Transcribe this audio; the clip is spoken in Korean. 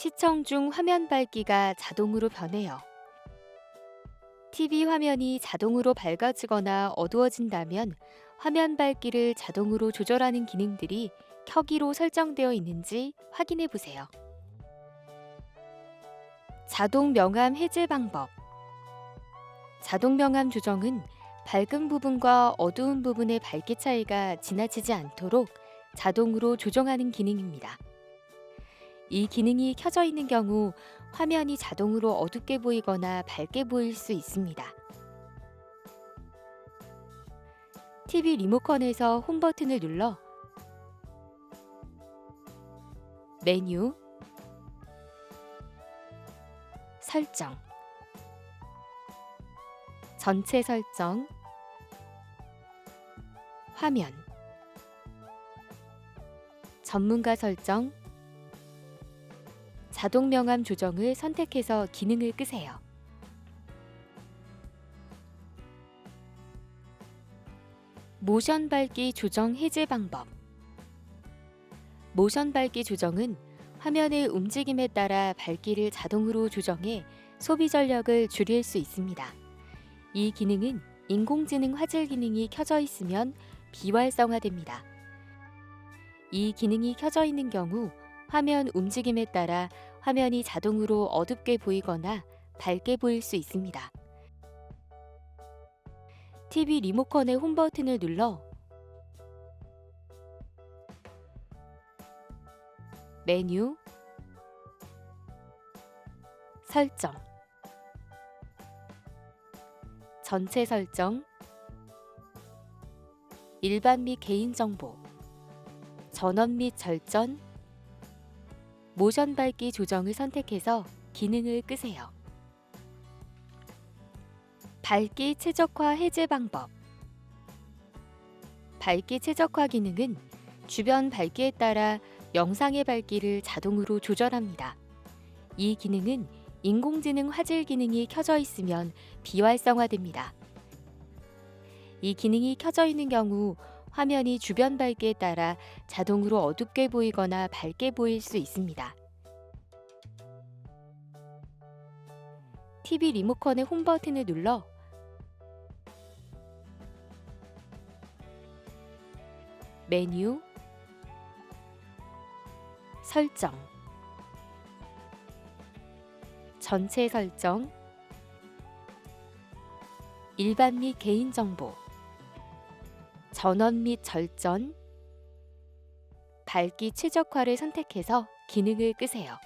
시청 중 화면 밝기가 자동으로 변해요. TV 화면이 자동으로 밝아지거나 어두워진다면 화면 밝기를 자동으로 조절하는 기능들이 켜기로 설정되어 있는지 확인해 보세요. 자동 명암 해제 방법 자동 명암 조정은 밝은 부분과 어두운 부분의 밝기 차이가 지나치지 않도록 자동으로 조정하는 기능입니다. 이 기능이 켜져 있는 경우 화면이 자동으로 어둡게 보이거나 밝게 보일 수 있습니다. TV 리모컨에서 홈 버튼을 눌러 메뉴 설정 전체 설정 화면 전문가 설정 자동 명암 조정을 선택해서 기능을 끄세요. 모션 밝기 조정 해제 방법 모션 밝기 조정은 화면의 움직임에 따라 밝기를 자동으로 조정해 소비 전력을 줄일 수 있습니다. 이 기능은 인공지능 화질 기능이 켜져 있으면 비활성화됩니다. 이 기능이 켜져 있는 경우 화면 움직임에 따라 화면이 자동으로 어둡게 보이거나 밝게 보일 수 있습니다. TV 리모컨의 홈 버튼을 눌러 메뉴 설정 전체 설정 일반 및 개인 정보 전원 및 절전 모션 밝기 조정을 선택해서 기능을 끄세요. 밝기 최적화 해제 방법 밝기 최적화 기능은 주변 밝기에 따라 영상의 밝기를 자동으로 조절합니다. 이 기능은 인공지능 화질 기능이 켜져 있으면 비활성화됩니다. 이 기능이 켜져 있는 경우 화면이 주변 밝기에 따라 자동으로 어둡게 보이거나 밝게 보일 수 있습니다. TV 리모컨의 홈 버튼을 눌러 메뉴 설정 전체 설정 일반 및 개인 정보 전원 및 절전 밝기 최적화를 선택해서 기능을 끄세요.